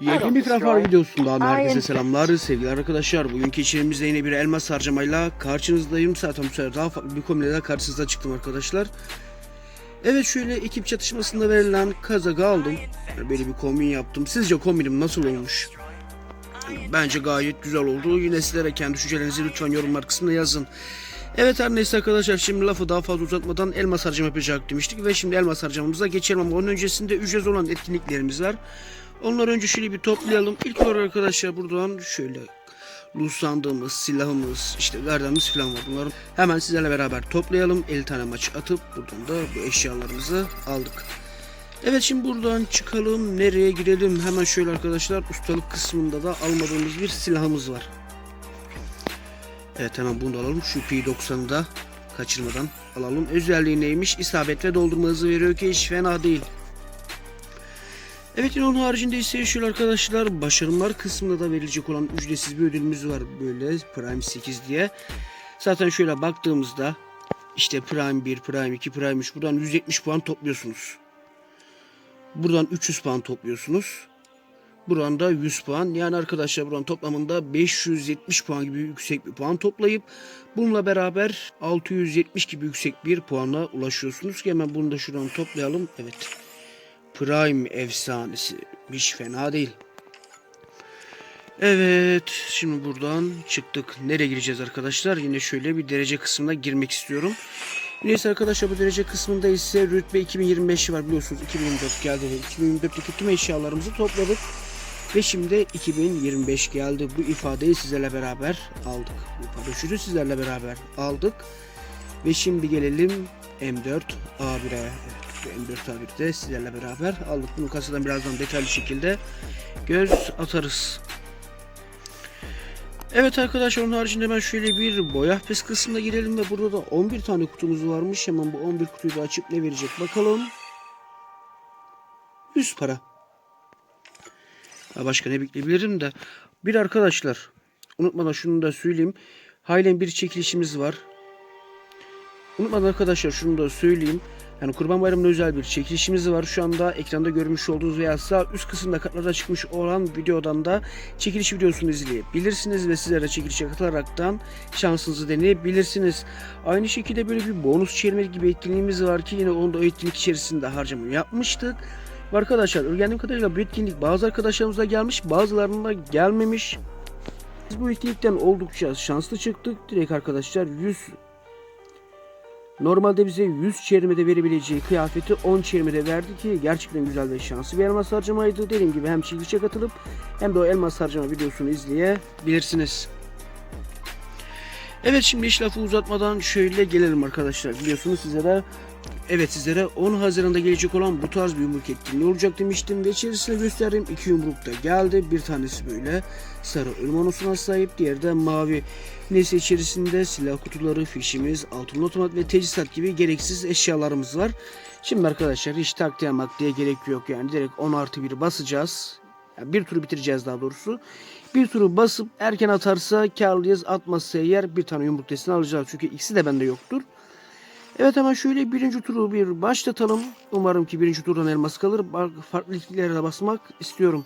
Yeni Frafar videosundan herkese selamlar sevgili arkadaşlar. Bugünkü içerimizde yine bir elmas harcamayla karşınızdayım. Zaten bu sefer daha farklı bir kombinede karşınıza çıktım arkadaşlar. Evet şöyle ekip çatışmasında verilen kazağı aldım. Böyle bir kombin yaptım. Sizce kombinim nasıl olmuş? Bence gayet güzel oldu. Yine sizlere kendi düşüncelerinizi lütfen yorumlar kısmına yazın. Evet her neyse arkadaşlar şimdi lafı daha fazla uzatmadan elmas harcama yapacak demiştik ve şimdi elmas harcamamıza geçelim ama onun öncesinde ücret olan etkinliklerimiz var. Onları önce şöyle bir toplayalım. İlk olarak arkadaşlar buradan şöyle loot sandığımız, silahımız, işte gardamız falan var. Bunları hemen sizlerle beraber toplayalım. 50 tane maç atıp buradan da bu eşyalarımızı aldık. Evet şimdi buradan çıkalım. Nereye girelim? Hemen şöyle arkadaşlar ustalık kısmında da almadığımız bir silahımız var. Evet hemen bunu da alalım. Şu P90'ı da kaçırmadan alalım. Özelliği neymiş? İsabet ve doldurma hızı veriyor ki hiç fena değil. Evet yine onun haricinde ise şöyle arkadaşlar başarımlar kısmında da verilecek olan ücretsiz bir ödülümüz var böyle Prime 8 diye. Zaten şöyle baktığımızda işte Prime 1, Prime 2, Prime 3 buradan 170 puan topluyorsunuz. Buradan 300 puan topluyorsunuz. Buradan da 100 puan. Yani arkadaşlar buradan toplamında 570 puan gibi yüksek bir puan toplayıp bununla beraber 670 gibi yüksek bir puana ulaşıyorsunuz. Hemen bunu da şuradan toplayalım. Evet. Prime efsanesi. Hiç fena değil. Evet. Şimdi buradan çıktık. Nereye gireceğiz arkadaşlar? Yine şöyle bir derece kısmına girmek istiyorum. Neyse arkadaşlar bu derece kısmında ise rütbe 2025 var biliyorsunuz 2024 geldi. 2024'teki tüm eşyalarımızı topladık. Ve şimdi 2025 geldi. Bu ifadeyi sizlerle beraber aldık. Bu paraşütü sizlerle beraber aldık. Ve şimdi gelelim M4 A1'e. Evet, bu M4 A1'de sizlerle beraber aldık. Bunu kasadan birazdan detaylı şekilde göz atarız. Evet arkadaşlar onun haricinde ben şöyle bir boya pes kısmına girelim ve burada da 11 tane kutumuz varmış. Hemen bu 11 kutuyu da açıp ne verecek bakalım. 100 para. Başka ne bekleyebilirim de. Bir arkadaşlar unutmadan şunu da söyleyeyim. Halen bir çekilişimiz var. Unutmadan arkadaşlar şunu da söyleyeyim. Yani Kurban Bayramı'na özel bir çekilişimiz var. Şu anda ekranda görmüş olduğunuz veya sağ üst kısımda kartlarda çıkmış olan videodan da çekiliş videosunu izleyebilirsiniz ve sizlere çekilişe katılaraktan şansınızı deneyebilirsiniz. Aynı şekilde böyle bir bonus çevirmek gibi etkinliğimiz var ki yine onu da o etkinlik içerisinde harcama yapmıştık. Arkadaşlar öğrendiğim kadarıyla bu etkinlik bazı arkadaşlarımıza gelmiş bazılarına gelmemiş. Biz bu etkinlikten oldukça şanslı çıktık. Direkt arkadaşlar 100 Normalde bize 100 çevirmede verebileceği kıyafeti 10 çevirmede verdi ki gerçekten güzel ve şanslı bir elmas harcamaydı. Dediğim gibi hem çekilişe katılıp hem de o elmas harcama videosunu izleyebilirsiniz. Evet şimdi hiç lafı uzatmadan şöyle gelelim arkadaşlar. Biliyorsunuz sizlere Evet sizlere 10 Haziran'da gelecek olan bu tarz bir yumruk etkinliği olacak demiştim ve içerisine gösterdiğim iki yumruk da geldi. Bir tanesi böyle sarı ölüm sahip, diğeri de mavi. Neyse içerisinde silah kutuları, fişimiz, altın otomat ve teçhizat gibi gereksiz eşyalarımız var. Şimdi arkadaşlar hiç taktiğe maktiğe gerek yok yani direkt 10 artı 1 basacağız. Yani bir turu bitireceğiz daha doğrusu. Bir turu basıp erken atarsa karlıyız atmazsa eğer bir tane yumruk testini alacağız. Çünkü ikisi de bende yoktur. Evet hemen şöyle birinci turu bir başlatalım. Umarım ki birinci turdan elmas kalır. Farklı liglere basmak istiyorum.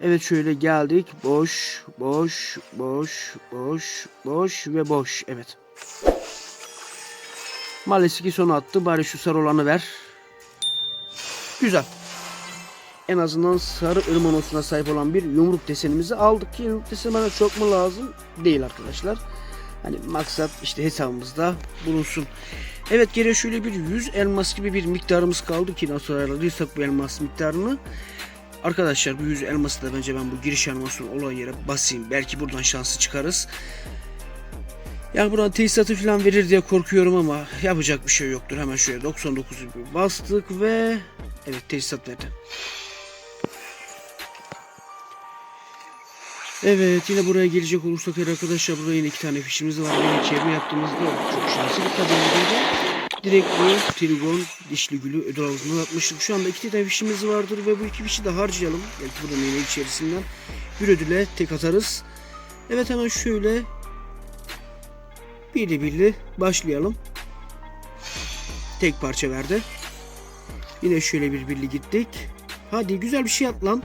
Evet şöyle geldik. Boş, boş, boş, boş, boş ve boş. Evet. Maalesef ki son attı. Bari şu sarı olanı ver. Güzel. En azından sarı ölüm onosuna sahip olan bir yumruk desenimizi aldık ki yumruk deseni bana çok mu lazım? Değil arkadaşlar. Hani maksat işte hesabımızda bulunsun. Evet geriye şöyle bir 100 elmas gibi bir miktarımız kaldı ki nasıl ayarladıysak bu elmas miktarını. Arkadaşlar bu 100 elması da bence ben bu giriş animasyonu olan yere basayım. Belki buradan şansı çıkarız. Yani buradan tesisatı falan verir diye korkuyorum ama yapacak bir şey yoktur. Hemen şöyle 99 gibi bastık ve evet tesisat verdi. Evet yine buraya gelecek olursak eğer arkadaşlar burada yine iki tane fişimiz var. Yine çevre yaptığımızda çok şanslı tabii burada. Direkt bu trigon dişli gülü ödül havuzuna atmıştık. Şu anda iki tane fişimiz vardır ve bu iki fişi de harcayalım. Belki buradan yine içerisinden bir ödüle tek atarız. Evet hemen şöyle birli birli başlayalım. Tek parça verdi. Yine şöyle bir birli gittik. Hadi güzel bir şey at lan.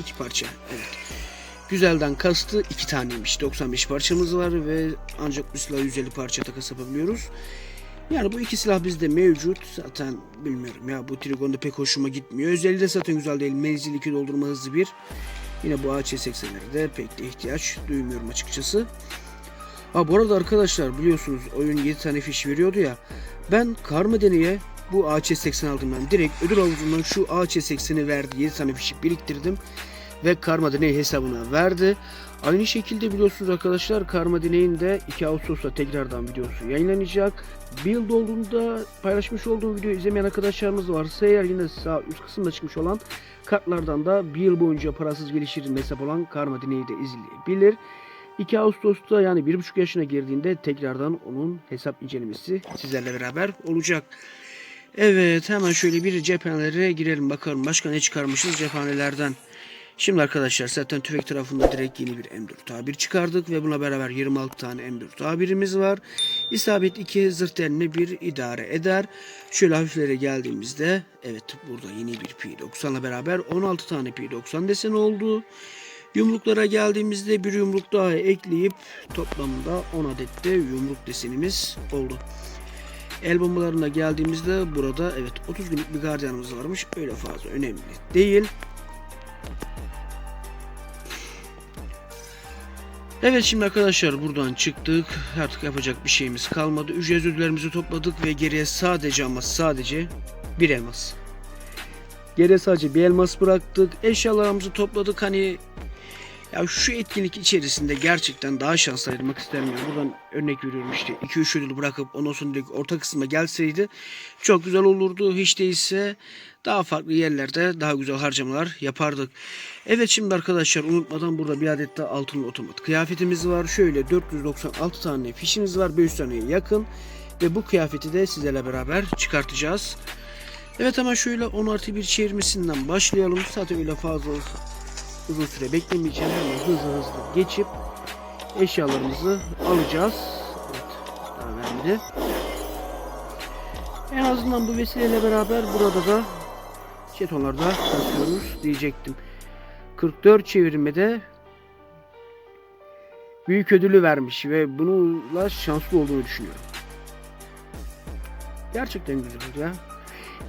iki parça. Evet. Güzelden kastı iki taneymiş. 95 parçamız var ve ancak bu silahı 150 parça takas yapabiliyoruz. Yani bu iki silah bizde mevcut. Zaten bilmiyorum ya bu Trigon'da pek hoşuma gitmiyor. Özelliği de zaten güzel değil. Menzil 2 doldurma hızlı bir. Yine bu AC-80'lere de pek de ihtiyaç duymuyorum açıkçası. Ha bu arada arkadaşlar biliyorsunuz oyun 7 tane fiş veriyordu ya. Ben karma deneye bu AC-80 aldım ben. Direkt ödül havuzundan şu AC-80'i verdi. 7 tane fişi biriktirdim. Ve karma deney hesabına verdi. Aynı şekilde biliyorsunuz arkadaşlar Karma Deney'in de 2 Ağustos'ta tekrardan videosu yayınlanacak. Build olduğunda paylaşmış olduğum videoyu izlemeyen arkadaşlarımız varsa eğer yine sağ üst kısımda çıkmış olan kartlardan da bir yıl boyunca parasız geliştirilme hesap olan Karma Deney'i de izleyebilir. 2 Ağustos'ta yani 1,5 yaşına girdiğinde tekrardan onun hesap incelemesi sizlerle beraber olacak. Evet hemen şöyle bir cephanelere girelim bakalım başka ne çıkarmışız cephanelerden. Şimdi arkadaşlar zaten tüfek tarafında direkt yeni bir M4 tabir çıkardık ve buna beraber 26 tane M4 tabirimiz var. İsabet 2 zırh deline bir idare eder. Şöyle hafiflere geldiğimizde evet burada yeni bir P90 ile beraber 16 tane P90 deseni oldu. Yumruklara geldiğimizde bir yumruk daha ekleyip toplamda 10 adet de yumruk desenimiz oldu. El bombalarına geldiğimizde burada evet 30 günlük bir gardiyanımız varmış. Öyle fazla önemli değil. Evet şimdi arkadaşlar buradan çıktık. Artık yapacak bir şeyimiz kalmadı. Ücret ödüllerimizi topladık ve geriye sadece ama sadece bir elmas. Geriye sadece bir elmas bıraktık. Eşyalarımızı topladık. Hani ya şu etkinlik içerisinde gerçekten daha şanslı ayrılmak isterim. Yani buradan örnek veriyorum işte 2-3 ödül bırakıp ondan sonra orta kısma gelseydi çok güzel olurdu. Hiç değilse daha farklı yerlerde daha güzel harcamalar yapardık. Evet şimdi arkadaşlar unutmadan burada bir adet de altın otomat kıyafetimiz var. Şöyle 496 tane fişimiz var. 500 taneye yakın. Ve bu kıyafeti de sizlerle beraber çıkartacağız. Evet ama şöyle 10 artı bir çevirmesinden başlayalım. Zaten öyle fazla uzun süre beklemeyeceğim. Hemen hızlı hızlı geçip eşyalarımızı alacağız. Evet, daha vermedi. En azından bu vesileyle beraber burada da jetonlarda kasıyoruz diyecektim. 44 çevirmede büyük ödülü vermiş ve bununla şanslı olduğunu düşünüyorum. Gerçekten güzel ya.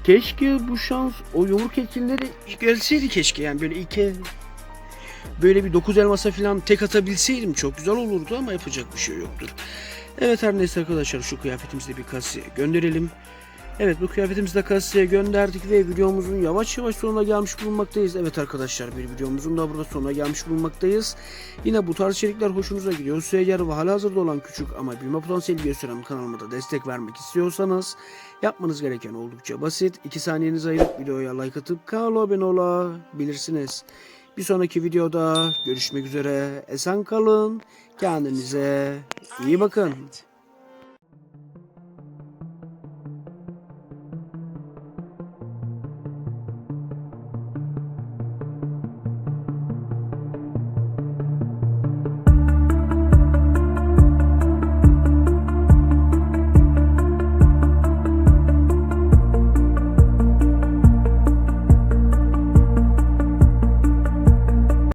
Keşke bu şans o yumruk etkinleri gelseydi keşke yani böyle iki böyle bir 9 elmasa falan tek atabilseydim çok güzel olurdu ama yapacak bir şey yoktur. Evet her neyse arkadaşlar şu kıyafetimizi bir kasaya gönderelim. Evet bu kıyafetimizi de kasaya gönderdik ve videomuzun yavaş yavaş sonuna gelmiş bulunmaktayız. Evet arkadaşlar bir videomuzun da burada sonuna gelmiş bulunmaktayız. Yine bu tarz içerikler hoşunuza gidiyorsa eğer ve halihazırda olan küçük ama büyüme potansiyeli gösteren kanalıma da destek vermek istiyorsanız yapmanız gereken oldukça basit. 2 saniyenizi ayırıp videoya like atıp kanala abone olabilirsiniz. Bir sonraki videoda görüşmek üzere. Esen kalın. Kendinize iyi bakın.